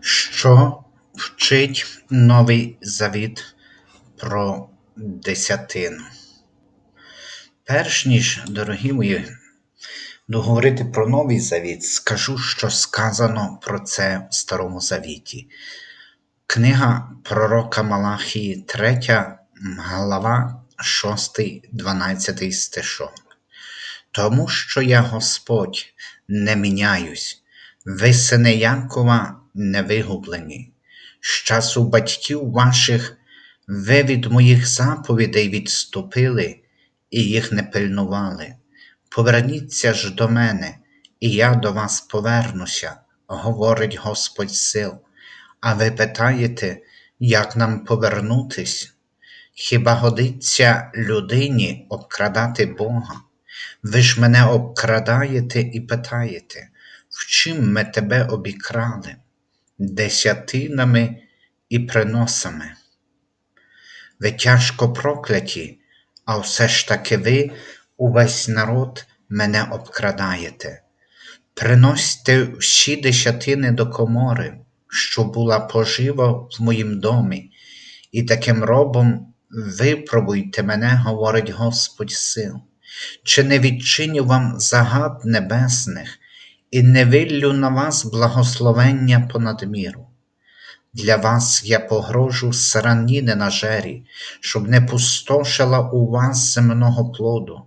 Що вчить Новий Завіт про десятину? Перш ніж, дорогі мої, договорити про Новий Завіт, скажу, що сказано про це в Старому Завіті. Книга пророка Малахії, 3 глава, 6, 12 стишок. Тому що я Господь не міняюсь, ви сини Якова не вигублені. З часу батьків ваших ви від моїх заповідей відступили і їх не пильнували. Поверніться ж до мене, і я до вас повернуся, говорить Господь сил. А ви питаєте, як нам повернутись? Хіба годиться людині обкрадати Бога? Ви ж мене обкрадаєте і питаєте, в чим ми тебе обікрали? Десятинами і приносами. Ви тяжко прокляті, а все ж таки ви, увесь народ, мене обкрадаєте. Приносьте всі десятини до комори, що була пожива в моїм домі, і таким робом випробуйте мене, говорить Господь сил, чи не відчиню вам загад небесних, і не виллю на вас благословення понад міру. Для вас я погрожу сарані ненажері, щоб не пустошила у вас земного плоду,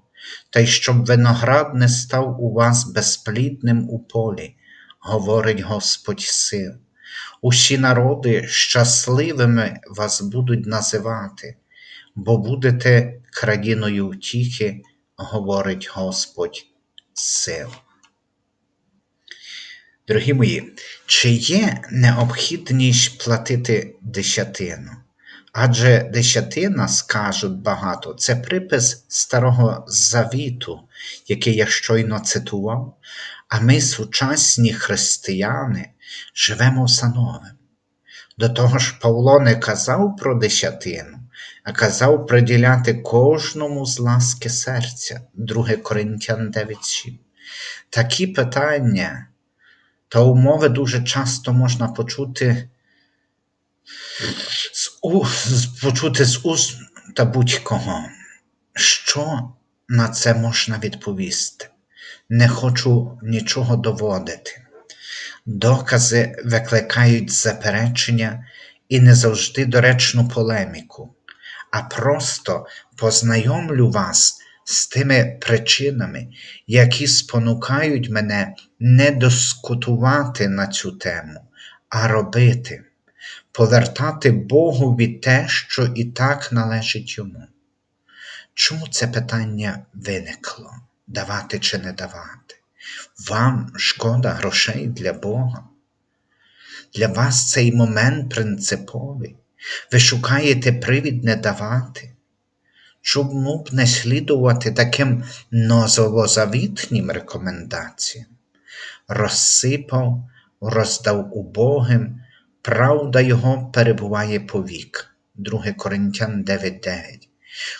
та й щоб виноград не став у вас безплідним у полі, говорить Господь сил. Усі народи щасливими вас будуть називати, бо будете країною втіхи, говорить Господь сил. Дорогі мої, чи є необхідність платити десятину? Адже десятина, скажуть багато, це припис Старого Завіту, який я щойно цитував, а ми, сучасні християни, живемо за новим. До того ж, Павло не казав про десятину, а казав приділяти кожному з ласки серця, 2 Коринтян 9.7. Такі питання та умови дуже часто можна почути з уст, почути з уст та будь-кого. Що на це можна відповісти? Не хочу нічого доводити. Докази викликають заперечення і не завжди доречну полеміку, а просто познайомлю вас з тими причинами, які спонукають мене не доскутувати на цю тему, а робити, повертати Богові те, що і так належить йому. Чому це питання виникло? Давати чи не давати? Вам шкода грошей для Бога? Для вас цей момент принциповий. Ви шукаєте привід не давати. Чому б не слідувати таким новозавітнім рекомендаціям? Розсипав, роздав убогим, правда його перебуває повік. 2 Коринтян 9.9.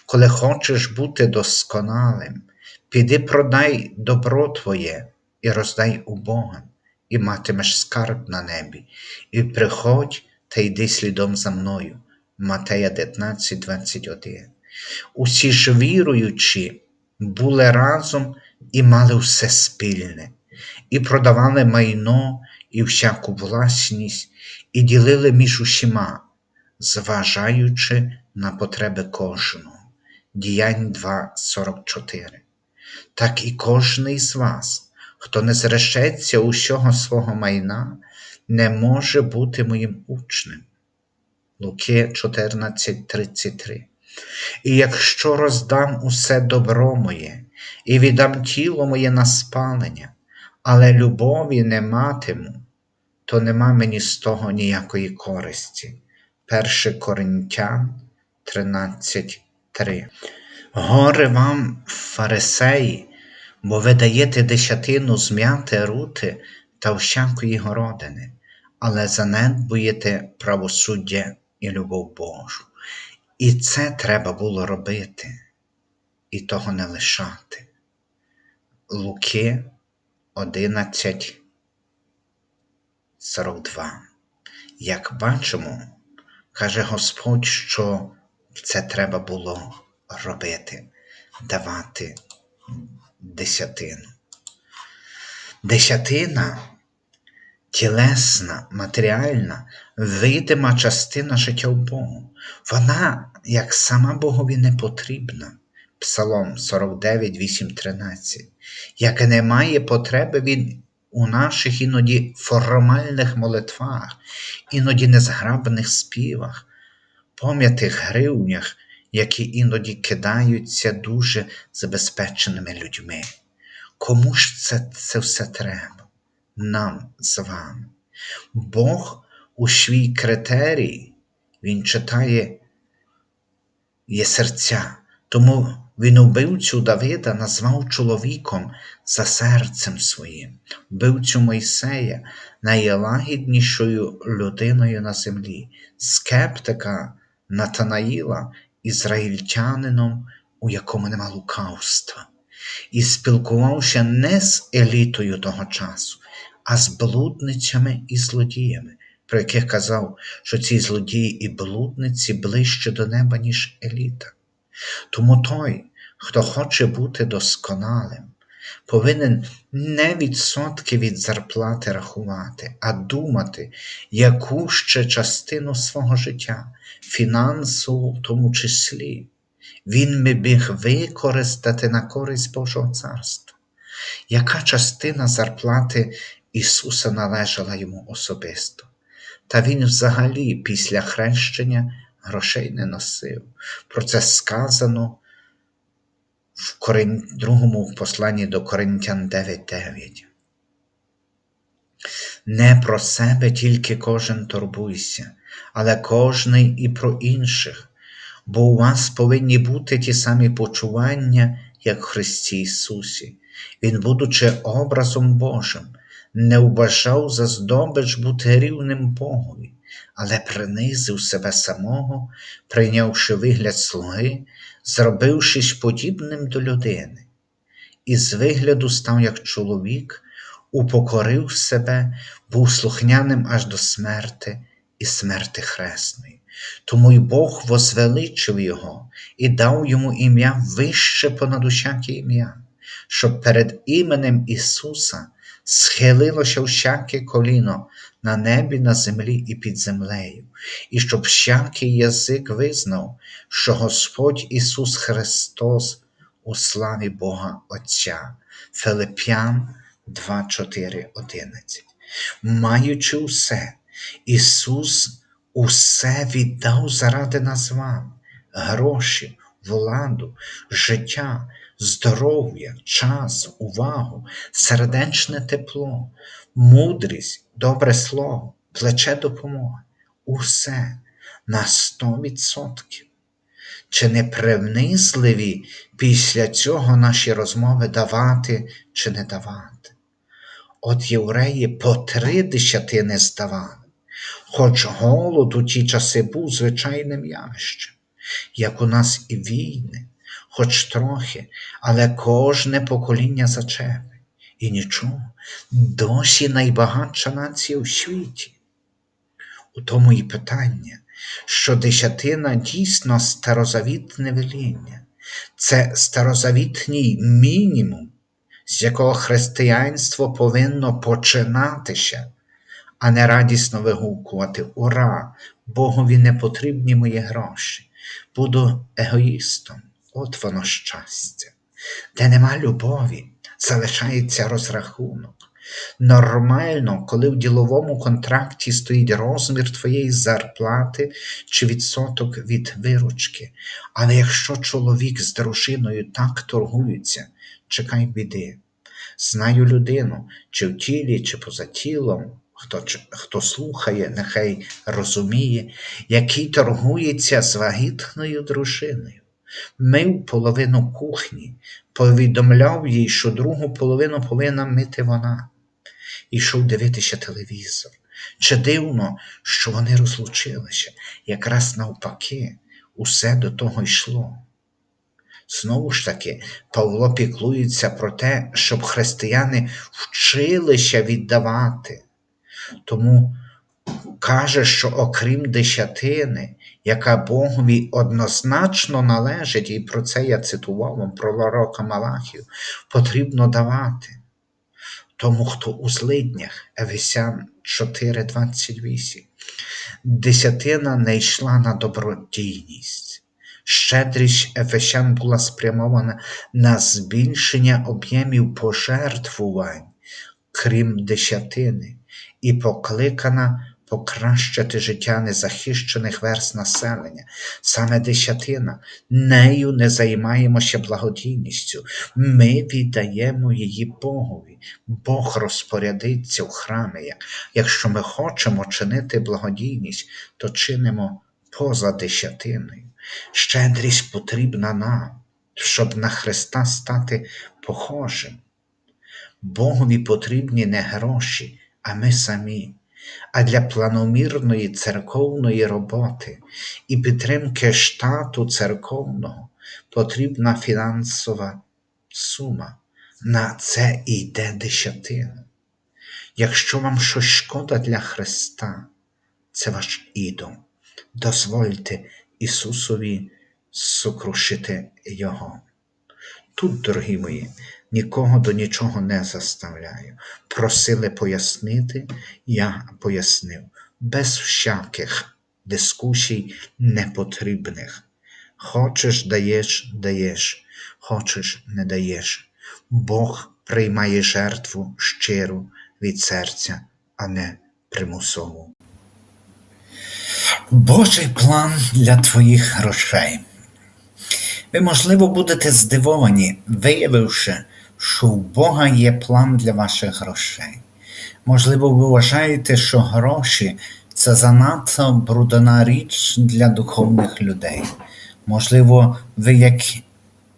Коли хочеш бути досконалим, піди продай добро твоє і роздай убогим, і матимеш скарб на небі, і приходь та йди слідом за мною. Матея 19.21 Усі ж віруючі були разом і мали все спільне, і продавали майно і всяку власність, і ділили між усіма, зважаючи на потреби кожного. Діянь 2.44. Так і кожний з вас, хто не зрешеться усього свого майна, не може бути моїм учнем. Луки 14.33 і якщо роздам усе добро моє і віддам тіло моє на спалення, але любові не матиму, то нема мені з того ніякої користі. 1 Коринтян 13.3 Горе вам, фарисеї, бо ви даєте десятину зм'яти рути та всякої городини, але занедбуєте правосуддя і любов Божу. І це треба було робити, і того не лишати. Луки 11, 42. Як бачимо, каже Господь, що це треба було робити, давати десятину. Десятина тілесна, матеріальна, видима частина життя в Богу. Вона, як сама Богові, не потрібна. Псалом 49, 8, 13. Як немає потреби він у наших іноді формальних молитвах, іноді незграбних співах, пом'ятих гривнях, які іноді кидаються дуже забезпеченими людьми. Кому ж це, це все треба? Нам з вами. Бог у свій критерій, Він читає є серця. Тому він убивцю Давида назвав чоловіком за серцем своїм, вбивцю Мойсея найлагіднішою людиною на землі, скептика Натанаїла, ізраїльтянином, у якому нема лукавства, і спілкувався не з елітою того часу, а з блудницями і злодіями, про яких казав, що ці злодії і блудниці ближче до неба, ніж еліта. Тому той, хто хоче бути досконалим, повинен не відсотки від зарплати рахувати, а думати, яку ще частину свого життя, фінансову в тому числі, він би міг використати на користь Божого царства. Яка частина зарплати Ісуса належала йому особисто? Та він взагалі після хрещення грошей не носив. Про це сказано в другому посланні до Коринтян 9.9. Не про себе тільки кожен турбуйся, але кожний і про інших, бо у вас повинні бути ті самі почування, як в Христі Ісусі. Він, будучи образом Божим, не вбажав за здобич бути рівним Богові, але принизив себе самого, прийнявши вигляд слуги, зробившись подібним до людини, і з вигляду став як чоловік, упокорив себе, був слухняним аж до смерти і смерти хресної. Тому й Бог возвеличив його і дав йому ім'я вище понад усяке ім'я, щоб перед іменем Ісуса схилилося всяке коліно на небі, на землі і під землею, і щоб всякий язик визнав, що Господь Ісус Христос у славі Бога Отця. Филип'ян 2, 4, 11. Маючи усе, Ісус усе віддав заради нас вам, гроші, владу, життя, здоров'я, час, увагу, сердечне тепло, мудрість, добре слово, плече допомоги. Усе на сто відсотків. Чи не принизливі після цього наші розмови давати чи не давати? От євреї по три десятини здавали, хоч голод у ті часи був звичайним явищем, як у нас і війни, хоч трохи, але кожне покоління зачепить. І нічого, досі найбагатша нація у світі. У тому і питання, що десятина дійсно старозавітне веління, це старозавітній мінімум, з якого християнство повинно починатися, а не радісно вигукувати Ура! Богові не потрібні мої гроші. Буду егоїстом, от воно щастя, де нема любові, залишається розрахунок. Нормально, коли в діловому контракті стоїть розмір твоєї зарплати чи відсоток від виручки. Але якщо чоловік з дружиною так торгується, чекай біди. Знаю людину, чи в тілі, чи поза тілом, хто хто слухає, нехай розуміє, який торгується з вагітною дружиною. Мив половину кухні, повідомляв їй, що другу половину повинна мити вона. Ішов дивитися телевізор. Чи дивно, що вони розлучилися, якраз навпаки, усе до того йшло. Знову ж таки, Павло піклується про те, щоб християни вчилися віддавати. Тому каже, що окрім десятини, яка Богові однозначно належить, і про це я цитував пророка Малахію, потрібно давати. Тому, хто у злиднях, Ефесян 4:28, десятина не йшла на добродійність. Щедрість Ефесян була спрямована на збільшення об'ємів пожертвувань, крім десятини, і покликана покращити життя незахищених верст населення. Саме десятина, нею не займаємося благодійністю. Ми віддаємо її Богові. Бог розпорядиться в храмі. Якщо ми хочемо чинити благодійність, то чинимо поза десятиною. Щедрість потрібна нам, щоб на Христа стати похожим. Богові потрібні не гроші, а ми самі. А для планомірної церковної роботи і підтримки штату церковного потрібна фінансова сума. На це йде десятина. Якщо вам щось шкода для Христа, це ваш ідол. Дозвольте Ісусові сокрушити Його. Тут, дорогі мої, нікого до нічого не заставляю. Просили пояснити, я пояснив, без всяких дискусій непотрібних. Хочеш даєш, даєш, хочеш не даєш. Бог приймає жертву щиру від серця, а не примусову. Божий план для твоїх грошей. Ви, можливо, будете здивовані, виявивши, що у Бога є план для ваших грошей. Можливо, ви вважаєте, що гроші це занадто брудна річ для духовних людей. Можливо, ви, як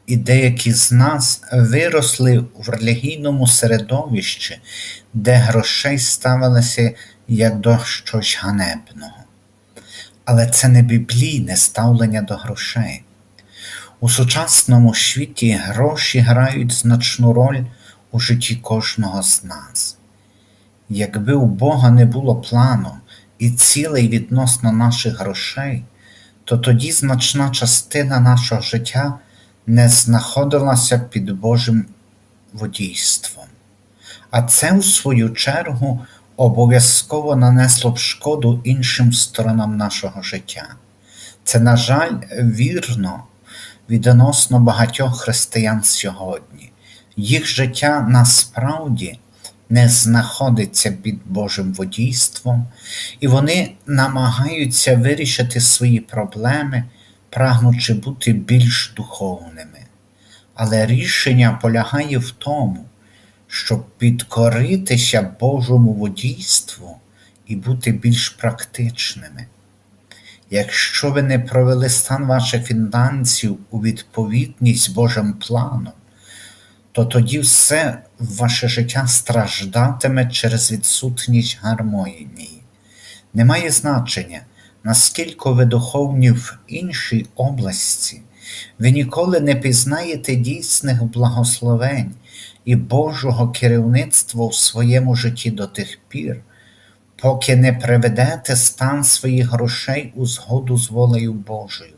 і деякі з нас, виросли в релігійному середовищі, де грошей ставилося як до щось ганебного. Але це не біблійне ставлення до грошей. У сучасному світі гроші грають значну роль у житті кожного з нас. Якби у Бога не було плану і цілей відносно наших грошей, то тоді значна частина нашого життя не знаходилася під Божим водійством. А це, у свою чергу, обов'язково нанесло б шкоду іншим сторонам нашого життя. Це, на жаль, вірно відносно багатьох християн сьогодні. Їх життя насправді не знаходиться під Божим водійством, і вони намагаються вирішити свої проблеми, прагнучи бути більш духовними. Але рішення полягає в тому, щоб підкоритися Божому водійству і бути більш практичними. Якщо ви не провели стан ваших фінансів у відповідність Божим планом, то тоді все ваше життя страждатиме через відсутність гармонії. Немає значення, наскільки ви духовні в іншій області, ви ніколи не пізнаєте дійсних благословень і Божого керівництва в своєму житті до тих пір поки не приведете стан своїх грошей у згоду з волею Божою,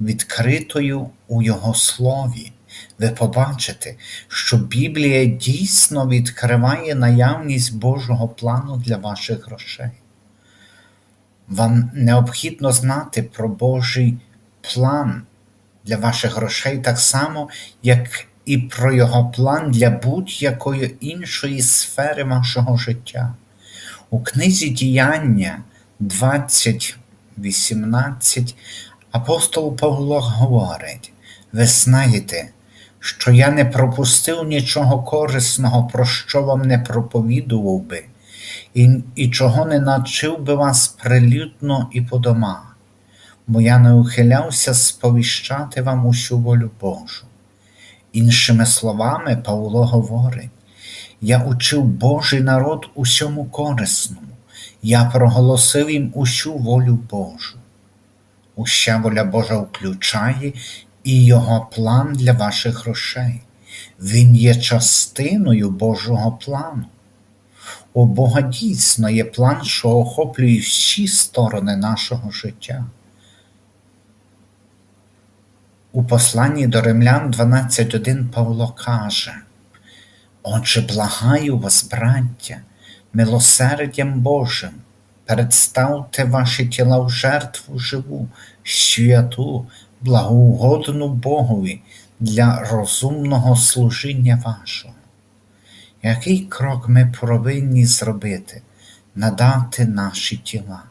відкритою у Його слові, ви побачите, що Біблія дійсно відкриває наявність Божого плану для ваших грошей. Вам необхідно знати про Божий план для ваших грошей так само, як і про Його план для будь-якої іншої сфери вашого життя. У книзі Діяння 20.18 апостол Павло говорить: ви знаєте, що я не пропустив нічого корисного, про що вам не проповідував би, і, і чого не навчив би вас прилюдно і по домах, бо я не ухилявся сповіщати вам усю волю Божу. Іншими словами, Павло говорить, я учив Божий народ усьому корисному, я проголосив їм усю волю Божу. Уся воля Божа включає і Його план для ваших грошей. Він є частиною Божого плану. У Бога дійсно є план, що охоплює всі сторони нашого життя. У посланні до римлян 12.1 Павло каже: Отже, благаю вас, браття, милосердям Божим, представте ваші тіла в жертву живу, святу, благоугодну Богові для розумного служіння вашого. Який крок ми повинні зробити? Надати наші тіла.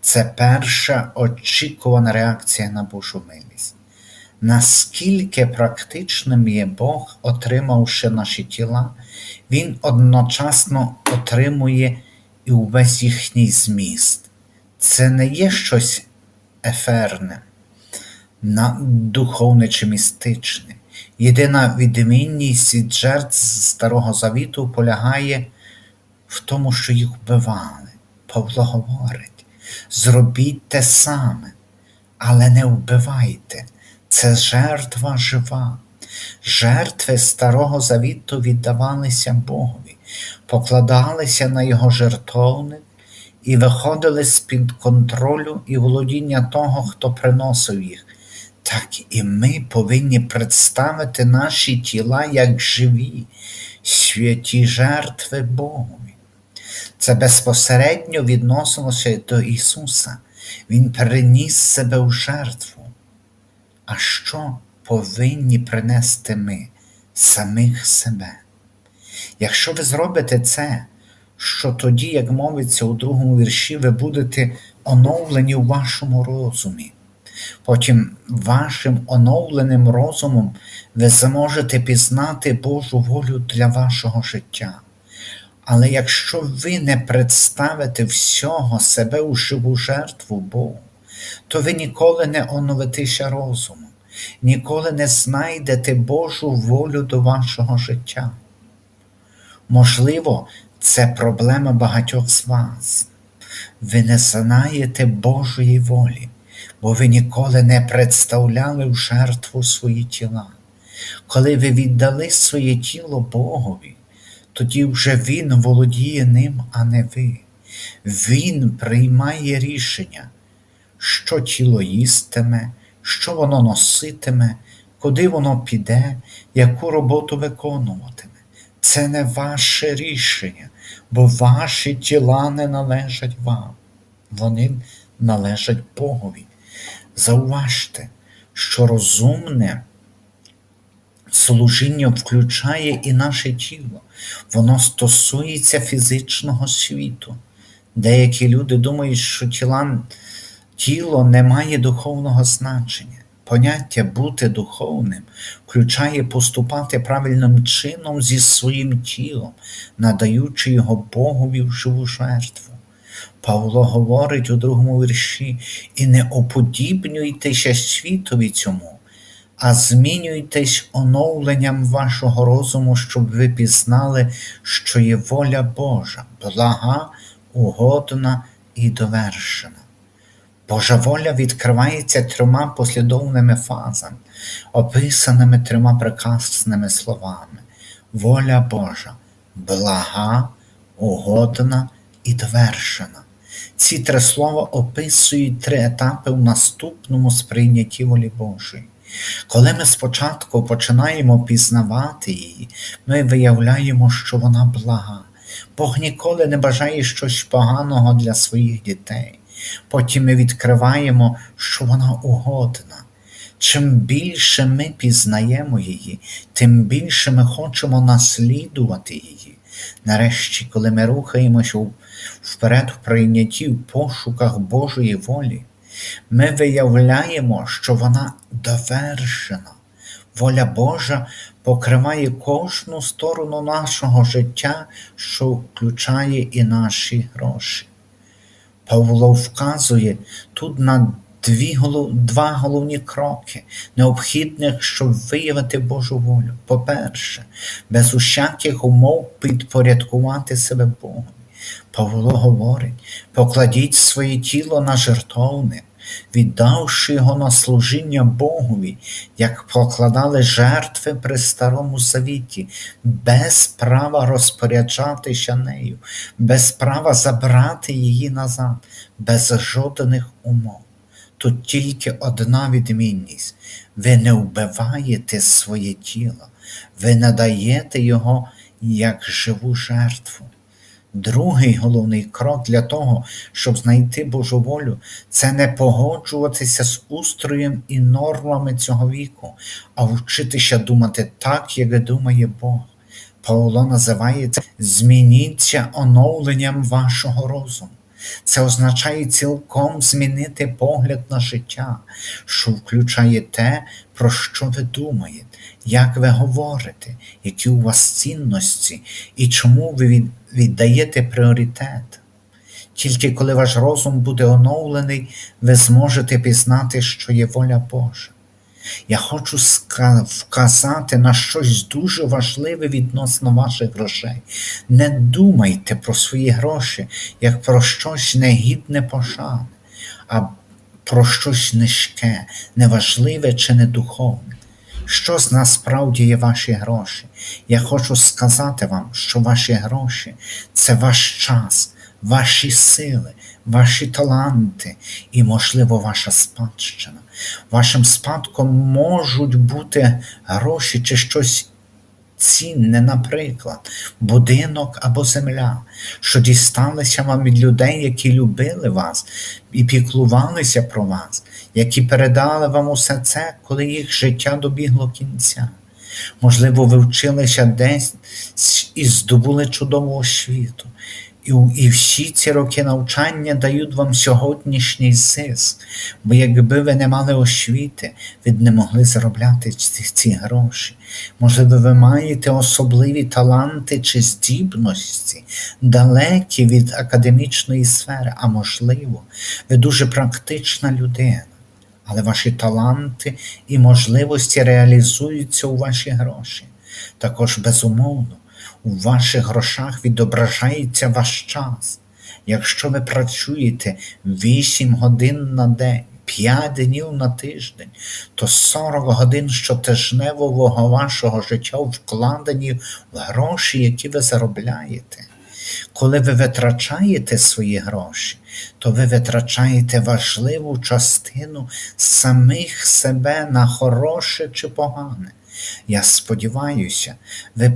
Це перша очікувана реакція на Божу милість. Наскільки практичним є Бог, отримавши наші тіла, Він одночасно отримує і увесь їхній зміст. Це не є щось еферне, духовне чи містичне. Єдина відмінність від жертв Старого Завіту полягає в тому, що їх вбивали. Павло говорить: зробіть те саме, але не вбивайте. Це жертва жива. Жертви Старого Завіту віддавалися Богові, покладалися на його жертовник і виходили з-під контролю і володіння того, хто приносив їх. Так і ми повинні представити наші тіла як живі, святі жертви Богові. Це безпосередньо відносилося до Ісуса. Він переніс себе в жертву. А що повинні принести ми самих себе? Якщо ви зробите це, що тоді, як мовиться у другому вірші, ви будете оновлені у вашому розумі. Потім вашим оновленим розумом ви зможете пізнати Божу волю для вашого життя. Але якщо ви не представите всього себе у живу жертву Богу, то ви ніколи не оновитеся розумом, ніколи не знайдете Божу волю до вашого життя. Можливо, це проблема багатьох з вас. Ви не знаєте Божої волі, бо ви ніколи не представляли в жертву свої тіла. Коли ви віддали своє тіло Богові, тоді вже Він володіє ним, а не ви. Він приймає рішення, що тіло їстиме, що воно носитиме, куди воно піде, яку роботу виконуватиме. Це не ваше рішення, бо ваші тіла не належать вам, вони належать Богові. Зауважте, що розумне служіння включає і наше тіло, воно стосується фізичного світу. Деякі люди думають, що тіла, тіло не має духовного значення. Поняття бути духовним включає поступати правильним чином зі своїм тілом, надаючи його Богові в живу жертву. Павло говорить у другому вірші: і не оподібнюйтеся світові цьому, а змінюйтесь оновленням вашого розуму, щоб ви пізнали, що є воля Божа, блага, угодна і довершена. Божа воля відкривається трьома послідовними фазами, описаними трьома прекрасними словами. Воля Божа блага, угодна і довершена. Ці три слова описують три етапи в наступному сприйнятті волі Божої. Коли ми спочатку починаємо пізнавати її, ми виявляємо, що вона блага. Бог ніколи не бажає щось поганого для своїх дітей. Потім ми відкриваємо, що вона угодна. Чим більше ми пізнаємо її, тим більше ми хочемо наслідувати її. Нарешті, коли ми рухаємося вперед в прийнятті в пошуках Божої волі, ми виявляємо, що вона довершена. Воля Божа покриває кожну сторону нашого життя, що включає і наші гроші. Павло вказує тут на дві, два головні кроки, необхідних, щоб виявити Божу волю. По-перше, без усяких умов підпорядкувати себе Богу. Павло говорить: покладіть своє тіло на жертовник, віддавши його на служіння Богові, як покладали жертви при старому завіті, без права розпоряджатися нею, без права забрати її назад, без жодних умов. Тут тільки одна відмінність: ви не вбиваєте своє тіло, ви надаєте його як живу жертву. Другий головний крок для того, щоб знайти Божу волю, це не погоджуватися з устроєм і нормами цього віку, а вчитися думати так, як думає Бог. Павло називає це змініться оновленням вашого розуму. Це означає цілком змінити погляд на життя, що включає те, про що ви думаєте, як ви говорите, які у вас цінності і чому ви віддаєте пріоритет. Тільки коли ваш розум буде оновлений, ви зможете пізнати, що є воля Божа. Я хочу вказати на щось дуже важливе відносно ваших грошей. Не думайте про свої гроші як про щось негідне пошани, а про щось низьке, неважливе чи недуховне. Що насправді є ваші гроші? Я хочу сказати вам, що ваші гроші це ваш час, ваші сили, ваші таланти і, можливо, ваша спадщина. Вашим спадком можуть бути гроші чи щось цінне, наприклад, будинок або земля, що дісталися вам від людей, які любили вас і піклувалися про вас, які передали вам усе це, коли їх життя добігло кінця. Можливо, ви вчилися десь і здобули чудову освіту. І, всі ці роки навчання дають вам сьогоднішній зиск, бо якби ви не мали освіти, ви б не могли заробляти ці, ці гроші. Можливо, ви маєте особливі таланти чи здібності, далекі від академічної сфери, а можливо, ви дуже практична людина. Але ваші таланти і можливості реалізуються у ваші гроші. Також, безумовно, у ваших грошах відображається ваш час. Якщо ви працюєте 8 годин на день, 5 днів на тиждень, то 40 годин щотижневого вашого життя вкладені в гроші, які ви заробляєте. Коли ви витрачаєте свої гроші, то ви витрачаєте важливу частину самих себе на хороше чи погане. Я сподіваюся, ви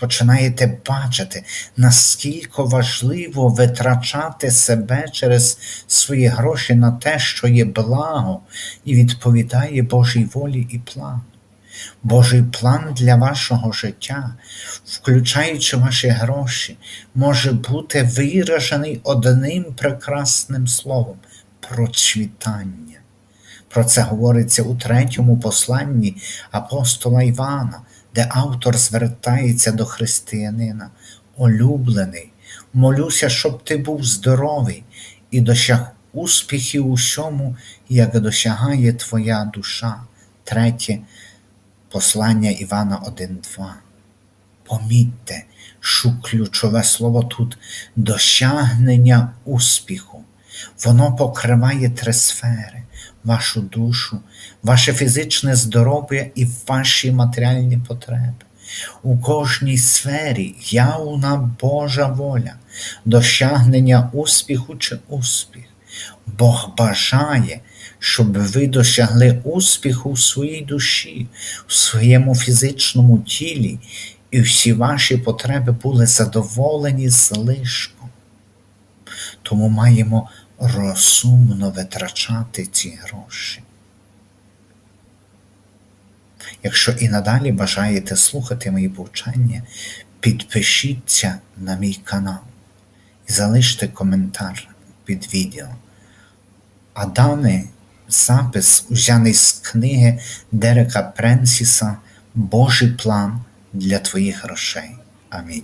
починаєте бачити, наскільки важливо витрачати себе через свої гроші на те, що є благо і відповідає Божій волі і плану. Божий план для вашого життя, включаючи ваші гроші, може бути виражений одним прекрасним словом процвітання. Про це говориться у третьому посланні апостола Івана, де автор звертається до християнина. Улюблений, молюся, щоб ти був здоровий і досяг успіхів у всьому, як досягає твоя душа. Третє послання Івана 1.2. Помітьте, що ключове слово тут досягнення успіху. Воно покриває три сфери: вашу душу, ваше фізичне здоров'я і ваші матеріальні потреби. У кожній сфері явна Божа воля, досягнення успіху чи успіх. Бог бажає, щоб ви досягли успіху в своїй душі, в своєму фізичному тілі, і всі ваші потреби були задоволені злишком. Тому маємо розумно витрачати ці гроші. Якщо і надалі бажаєте слухати мої повчання, підпишіться на мій канал і залиште коментар під відео. А даний запис узяний з книги Дерека Пренсіса Божий план для твоїх грошей. Амінь.